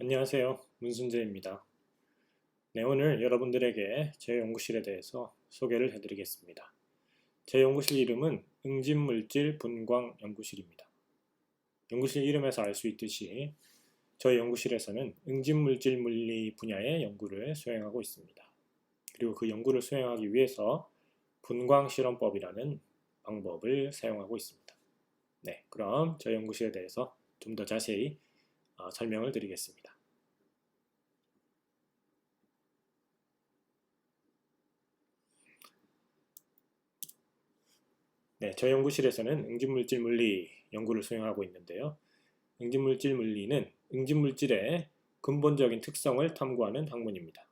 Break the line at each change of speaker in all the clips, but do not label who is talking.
안녕하세요. 문순재입니다. 네, 오늘 여러분들에게 제 연구실에 대해서 소개를 해드리겠습니다. 제 연구실 이름은 응집물질 분광 연구실입니다. 연구실 이름에서 알 수 있듯이 저희 연구실에서는 응집물질 물리 분야의 연구를 수행하고 있습니다. 그리고 그 연구를 수행하기 위해서 분광 실험법이라는 방법을 사용하고 있습니다. 네, 그럼 저희 연구실에 대해서 좀 더 자세히 어, 설명을 드리겠습니다. 네, 저희 연구실에서는 응집물질 물리 연구를 수행하고 있는데요. 응집물질 물리는 응집물질의 근본적인 특성을 탐구하는 학문입니다.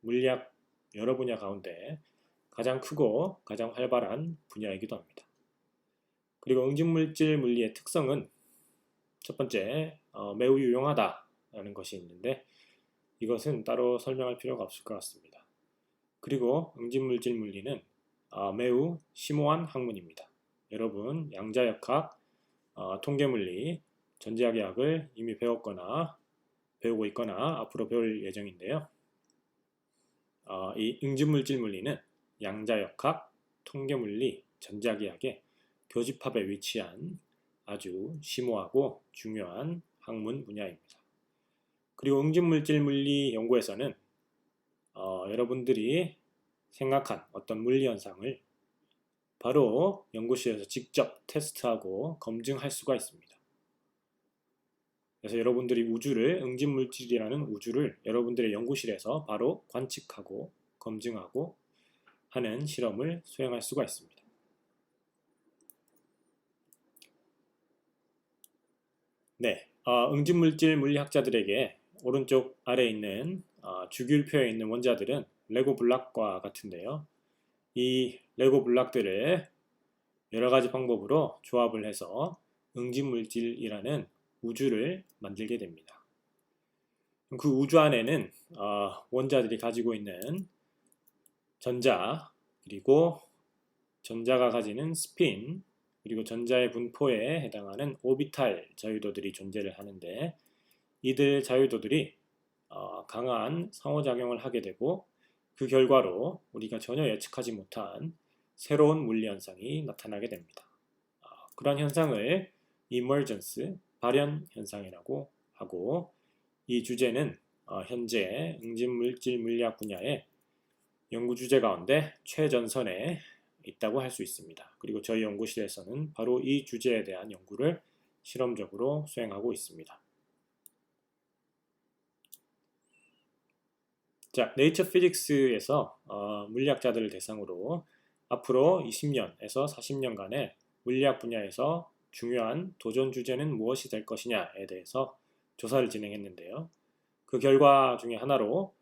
물리학 여러 분야 가운데 가장 크고 가장 활발한 분야이기도 합니다. 그리고 응집물질 물리의 특성은 첫 번째, 어, 매우 유용하다라는 것이 있는데 이것은 따로 설명할 필요가 없을 것 같습니다. 그리고 응집물질 물리는 어, 매우 심오한 학문입니다. 여러분 양자역학, 어, 통계물리, 전지학의 학을 이미 배웠거나 배우고 있거나 앞으로 배울 예정인데요. 어, 이 응집물질 물리는 양자역학, 통계물리, 전자기학의 교집합에 위치한 아주 심오하고 중요한 학문 분야입니다. 그리고 응집물질 물리 연구에서는 어, 여러분들이 생각한 어떤 물리 현상을 바로 연구실에서 직접 테스트하고 검증할 수가 있습니다. 그래서 여러분들이 우주를 응집물질이라는 우주를 여러분들의 연구실에서 바로 관측하고 검증하고 하는 실험을 수행할 수가 있습니다. 네, 어, 응집물질 물리학자들에게 오른쪽 아래에 있는 어, 주기율표에 있는 원자들은 레고 블락과 같은데요. 이 레고 블락들을 여러 가지 방법으로 조합을 해서 응집물질이라는 우주를 만들게 됩니다. 그 우주 안에는 어, 원자들이 가지고 있는 전자 그리고 전자가 가지는 스핀 그리고 전자의 분포에 해당하는 오비탈 자유도들이 존재를 하는데 이들 자유도들이 어, 강한 상호작용을 하게 되고 그 결과로 우리가 전혀 예측하지 못한 새로운 물리 현상이 나타나게 됩니다. 어, 그런 현상을 emergence, 발현 현상이라고 하고 이 주제는 어, 현재 응집물질 물리학 분야의 연구 주제 가운데 최전선에 있다고 할 수 있습니다. 그리고 저희 연구실에서는 바로 이 주제에 대한 연구를 실험적으로 수행하고 있습니다. 자, 네이처 피직스에서 어, 물리학자들을 대상으로 앞으로 20년에서 40년간의 물리학 분야에서 중요한 도전 주제는 무엇이 될 것이냐에 대해서 조사를 진행했는데요. 그 결과 중에 하나로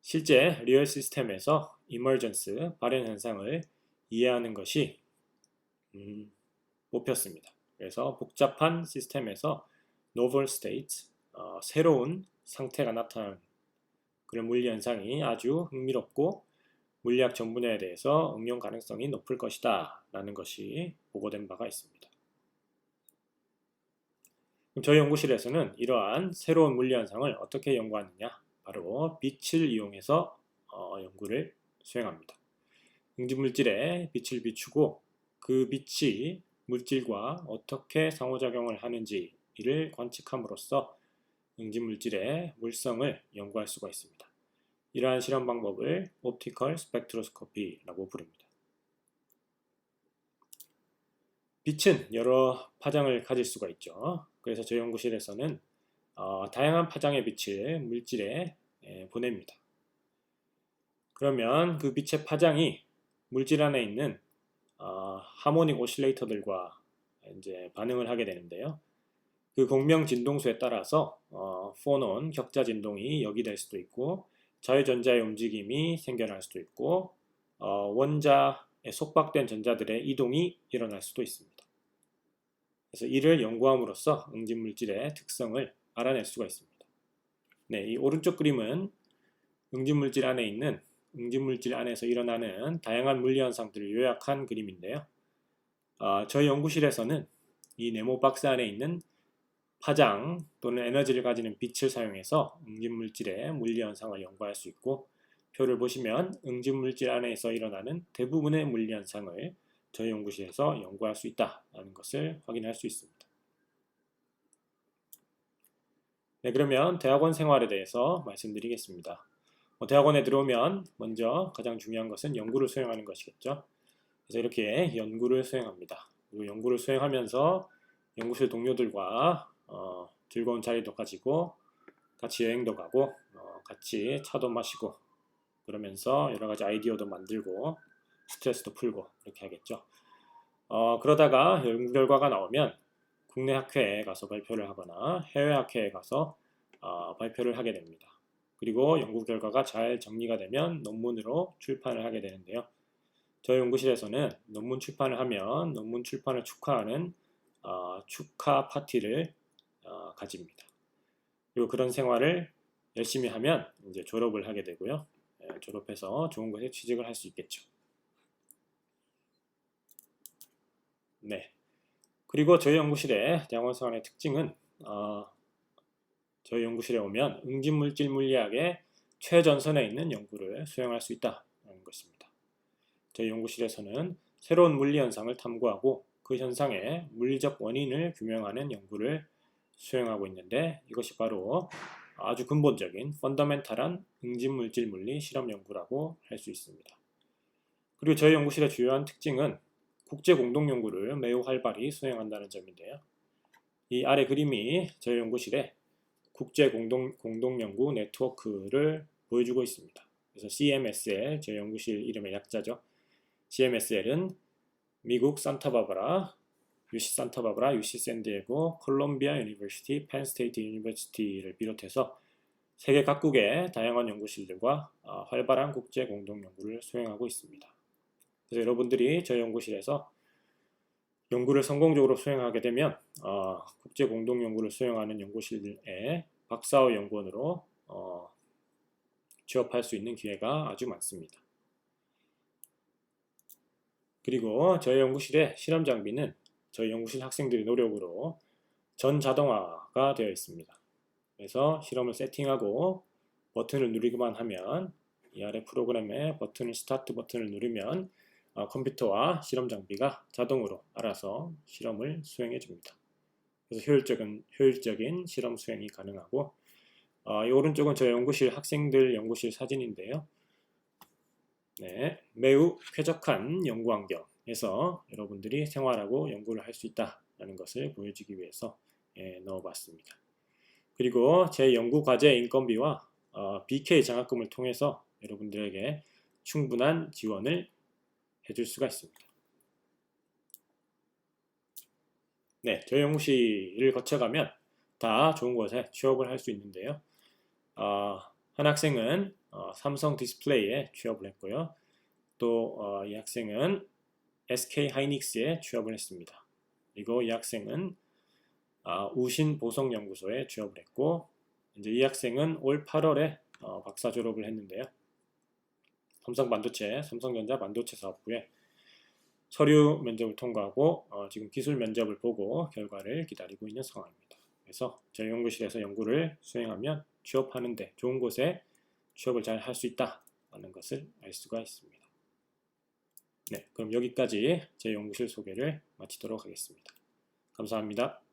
실제 리얼 시스템에서 이머전스 발현 현상을 이해하는 것이 음, 목표였습니다. 그래서 복잡한 시스템에서 novel state, 어, 새로운 상태가 나타나는 그런 물리 현상이 아주 흥미롭고 물리학 전 분야에 대해서 응용 가능성이 높을 것이다 라는 것이 보고된 바가 있습니다. 저희 연구실에서는 이러한 새로운 물리 현상을 어떻게 연구하느냐 바로 빛을 이용해서 어, 연구를 수행합니다. 응집물질에 빛을 비추고 그 빛이 물질과 어떻게 상호작용을 하는지를 관측함으로써 응집물질의 물성을 연구할 수가 있습니다. 이러한 실험 방법을 옵티컬 스펙트로스코피라고 부릅니다. 빛은 여러 파장을 가질 수가 있죠. 그래서 저희 연구실에서는 어, 다양한 파장의 빛을 물질에 에, 보냅니다. 그러면 그 빛의 파장이 물질 안에 있는 어, 하모닉 오실레이터들과 이제 반응을 하게 되는데요. 그 공명 진동수에 따라서 어, 포논 격자 진동이 여기될 수도 있고 자유전자의 움직임이 생겨날 수도 있고 어, 원자에 속박된 전자들의 이동이 일어날 수도 있습니다. 그래서 이를 연구함으로써 응집물질의 특성을 알아낼 수가 있습니다. 네, 이 오른쪽 그림은 응집물질 안에 있는 응집물질 안에서 일어나는 다양한 물리 현상들을 요약한 그림인데요. 어, 저희 연구실에서는 이 네모 박스 안에 있는 파장 또는 에너지를 가지는 빛을 사용해서 응집물질의 물리 현상을 연구할 수 있고 표를 보시면 응집물질 안에서 일어나는 대부분의 물리 현상을 저희 연구실에서 연구할 수 있다는 것을 확인할 수 있습니다. 네, 그러면 대학원 생활에 대해서 말씀드리겠습니다. 뭐 대학원에 들어오면 먼저 가장 중요한 것은 연구를 수행하는 것이겠죠. 그래서 이렇게 연구를 수행합니다. 그리고 연구를 수행하면서 연구실 동료들과 어, 즐거운 자리도 가지고 같이 여행도 가고 어, 같이 차도 마시고 그러면서 여러 가지 아이디어도 만들고 스트레스도 풀고 이렇게 하겠죠. 어, 그러다가 연구 결과가 나오면 국내 학회에 가서 발표를 하거나 해외 학회에 가서 어, 발표를 하게 됩니다. 그리고 연구 결과가 잘 정리가 되면 논문으로 출판을 하게 되는데요. 저희 연구실에서는 논문 출판을 하면 논문 출판을 축하하는 어, 축하 파티를 어, 가집니다. 그리고 그런 생활을 열심히 하면 이제 졸업을 하게 되고요. 예, 졸업해서 좋은 곳에 취직을 할 수 있겠죠. 네. 그리고 저희 연구실의 대학원 생활의 특징은 어, 저희 연구실에 오면 응집물질 물리학의 최전선에 있는 연구를 수행할 수 있다는 것입니다. 저희 연구실에서는 새로운 물리 현상을 탐구하고 그 현상의 물리적 원인을 규명하는 연구를 수행하고 있는데 이것이 바로 아주 근본적인 펀더멘탈한 응집물질 물리 실험 연구라고 할 수 있습니다. 그리고 저희 연구실의 주요한 특징은 국제 공동 연구를 매우 활발히 수행한다는 점인데요. 이 아래 그림이 저희 연구실의 국제 공동, 공동 연구 네트워크를 보여주고 있습니다. 그래서 CMSL 저희 연구실 이름의 약자죠. CMSL은 미국 산타바바라, UC 산타바바라, UC 샌디에고, 콜롬비아 유니버시티, 펜스테이트 유니버시티를 비롯해서 세계 각국의 다양한 연구실들과 어, 활발한 국제 공동 연구를 수행하고 있습니다. 그래서 여러분들이 저희 연구실에서 연구를 성공적으로 수행하게 되면 어, 국제 공동 연구를 수행하는 연구실의 박사후 연구원으로 어, 취업할 수 있는 기회가 아주 많습니다. 그리고 저희 연구실의 실험 장비는 저희 연구실 학생들의 노력으로 전자동화가 되어 있습니다. 그래서 실험을 세팅하고 버튼을 누르기만 하면 이 아래 프로그램의 버튼을 스타트 버튼을 누르면 어, 컴퓨터와 실험 장비가 자동으로 알아서 실험을 수행해 줍니다. 그래서 효율적인, 효율적인 실험 수행이 가능하고 어, 이 오른쪽은 저희 연구실 학생들 연구실 사진인데요. 네, 매우 쾌적한 연구 환경에서 여러분들이 생활하고 연구를 할 수 있다는 것을 보여주기 위해서 예, 넣어봤습니다. 그리고 제 연구 과제 인건비와 어, BK 장학금을 통해서 여러분들에게 충분한 지원을 해줄 수가 있습니다. 네, 저희 연구실을 거쳐가면 다 좋은 곳에 취업을 할 수 있는데요. 어, 한 학생은 어, 삼성 디스플레이에 취업을 했고요. 또이 어, 학생은 SK 하이닉스에 취업을 했습니다. 그리고 이 학생은 아, 우신 보성 연구소에 취업을 했고 이제 이 학생은 올 8월에 어, 박사 졸업을 했는데요. 삼성 반도체, 삼성전자 반도체 사업부에 서류 면접을 통과하고 어, 지금 기술 면접을 보고 결과를 기다리고 있는 상황입니다. 그래서 저희 연구실에서 연구를 수행하면 취업하는데 좋은 곳에 취업을 잘 할 수 있다는 것을 알 수가 있습니다. 네, 그럼 여기까지 제 연구실 소개를 마치도록 하겠습니다. 감사합니다.